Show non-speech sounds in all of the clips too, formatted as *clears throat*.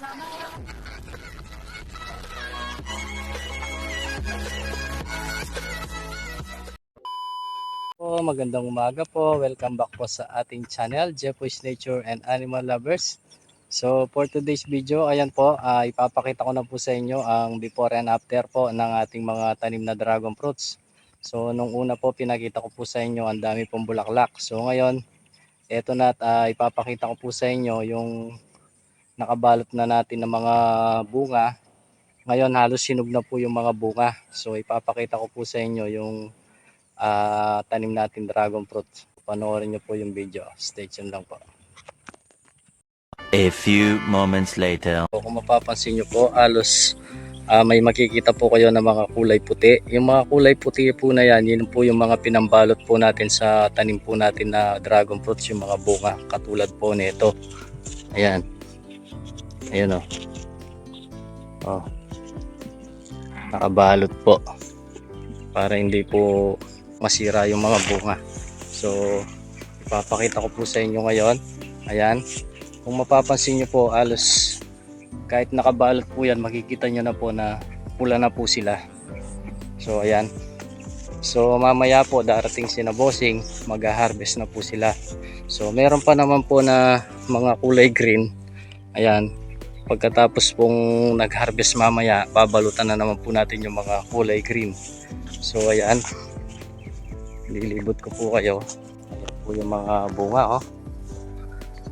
Po, magandang umaga po. Welcome back po sa ating channel, Jeffwish Nature and Animal Lovers. So for today's video, ayan po, uh, ipapakita ko na po sa inyo ang before and after po ng ating mga tanim na dragon fruits. So nung una po, pinakita ko po sa inyo ang dami pong bulaklak. So ngayon, eto na at uh, ipapakita ko po sa inyo yung nakabalot na natin ng mga bunga. Ngayon halos sinog na po yung mga bunga. So ipapakita ko po sa inyo yung ah, tanim natin dragon fruit. Panoorin nyo po yung video. Stay tuned lang po. A few moments later. So, kung mapapansin nyo po, alos ah, may makikita po kayo ng mga kulay puti. Yung mga kulay puti po na yan, yun po yung mga pinambalot po natin sa tanim po natin na dragon fruits, yung mga bunga. Katulad po nito. Ayan. Ayan o. Oh. Nakabalot po. Para hindi po masira yung mga bunga. So, ipapakita ko po sa inyo ngayon. Ayan. Kung mapapansin nyo po, alos kahit nakabalot po yan, makikita nyo na po na pula na po sila. So, ayan. So, mamaya po, darating si na bossing, mag-harvest na po sila. So, meron pa naman po na mga kulay green. Ayan. Pagkatapos pong nag-harvest mamaya, babalutan na naman po natin yung mga kulay green. So, ayan. Lilibot ko po kayo. Ayan po yung mga bunga, oh.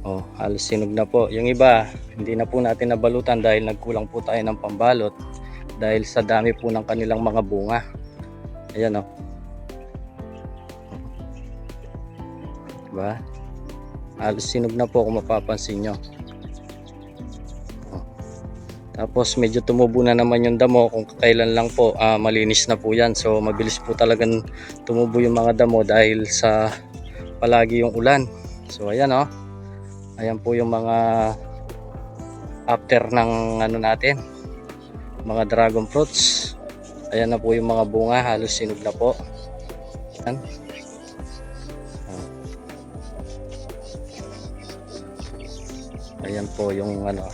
Oh, halos sinog na po. Yung iba, hindi na po natin nabalutan dahil nagkulang po tayo ng pambalot dahil sa dami po ng kanilang mga bunga. Ayan, oh. Diba? Halos sinog na po kung mapapansin nyo. Tapos medyo tumubo na naman yung damo kung kailan lang po ah, malinis na po yan. So mabilis po talagang tumubo yung mga damo dahil sa palagi yung ulan. So ayan oh. Ayan po yung mga after ng ano natin. Mga dragon fruits. Ayan na po yung mga bunga, halos sinog na po. Ayan. Ayan po yung ano.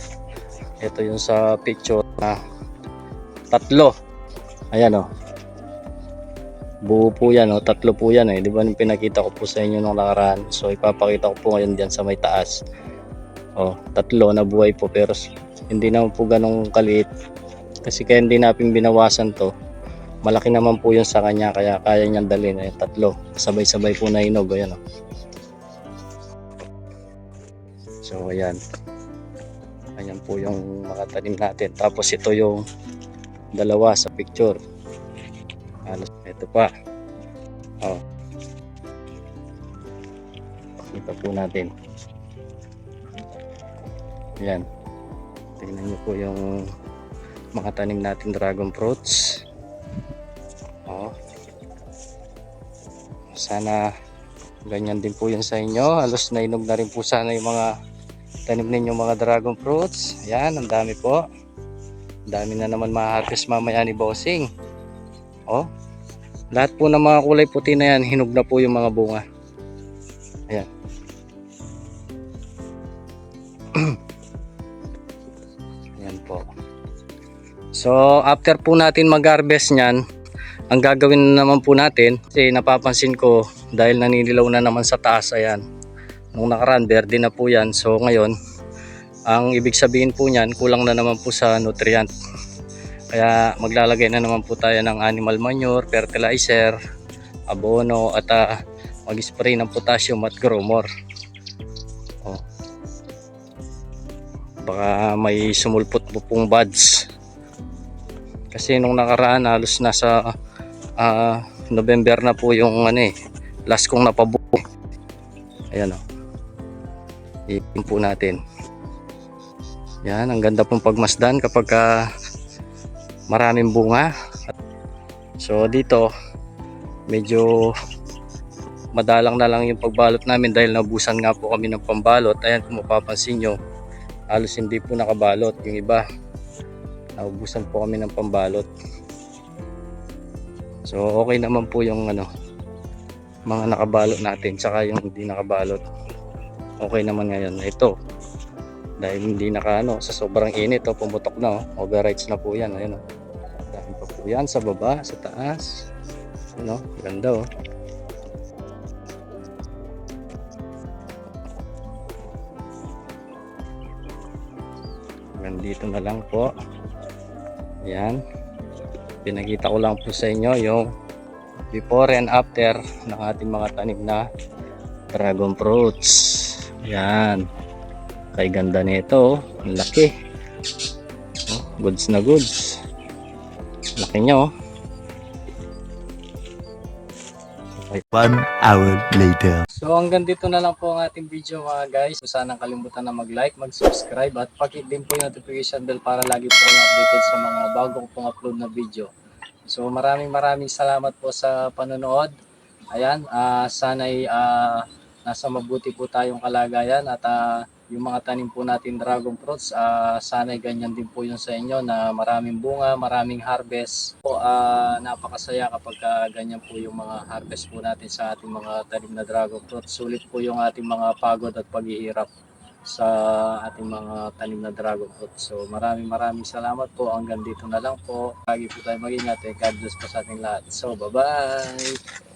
Ito yung sa picture na tatlo. Ayan oh. Buo po yan, oh. tatlo po yan eh. Di ba yung pinakita ko po sa inyo nung nakaraan. So ipapakita ko po ngayon diyan sa may taas. Oh, tatlo na buhay po pero hindi naman po ganong kaliit. Kasi kaya hindi natin binawasan to. Malaki naman po yun sa kanya kaya kaya niyang dalhin eh, tatlo. Sabay-sabay po na hinog. Ayan oh. So ayan. Ayan po yung mga tanim natin. Tapos ito yung dalawa sa picture. Halos ito pa. Oh. Ito po natin. Ayan. Tingnan niyo po yung mga tanim natin dragon fruits. Oh. Sana ganyan din po yun sa inyo. Halos nainog na rin po sana yung mga tanim ninyo mga dragon fruits. Ayan, ang dami po. Ang dami na naman ma-harvest mamaya ni Bossing. Oh. Lahat po ng mga kulay puti na yan, hinog na po yung mga bunga. Ayan. *clears throat* Ayan po. So, after po natin mag-harvest niyan, ang gagawin naman po natin, kasi napapansin ko, dahil naninilaw na naman sa taas, ayan. Nung nakaraan, verde na po yan. So, ngayon, ang ibig sabihin po niyan, kulang na naman po sa nutrient. Kaya maglalagay na naman po tayo ng animal manure, fertilizer, abono at ah, mag-spray ng potassium at gromor. Oh. Baka may sumulpot po pong buds. Kasi nung nakaraan halos nasa ah, November na po yung ano eh, last kong napabuo. Ayan o. Iipin po natin. Yan, ang ganda pong pagmasdan kapag ah, maraming bunga. So dito medyo madalang na lang yung pagbalot namin dahil nabusan nga po kami ng pambalot. Ayan kung mapapansin nyo, halos hindi po nakabalot. Yung iba, naubusan po kami ng pambalot. So okay naman po yung ano, mga nakabalot natin tsaka yung hindi nakabalot okay naman ngayon. Ito. Dahil hindi nakaano sa sobrang init oh, pumutok na oh. overrides na po yan. Ayun oh. dahil pa po yan sa baba sa taas. Ano ganda oh. Dito na lang po. Yan pinakita ko lang po sa inyo yung before and after ng ating mga tanim na dragon fruits. Ayan. Kay ganda nito. oh. Ang laki. Oh, goods na goods. Laki niya oh. One hour later. So hanggang dito na lang po ang ating video mga guys. So, sana kalimutan na mag-like, mag-subscribe at pakit din po yung notification bell para lagi po kayo updated sa mga bago ko pong upload na video. So maraming maraming salamat po sa panonood. Ayan, ah sana'y ah, nasa mabuti po tayong kalagayan at ah, yung mga tanim po natin dragon fruits, ah sana'y ganyan din po yun sa inyo na maraming bunga, maraming harvest. Po, ah, napakasaya kapag ah, ganyan po yung mga harvest po natin sa ating mga tanim na dragon fruits. Sulit po yung ating mga pagod at paghihirap sa ating mga tanim na dragon fruit. So maraming maraming salamat po. Hanggang dito na lang po. Lagi po tayo mag-ingat. Eh. God bless po sa ating lahat. So bye-bye!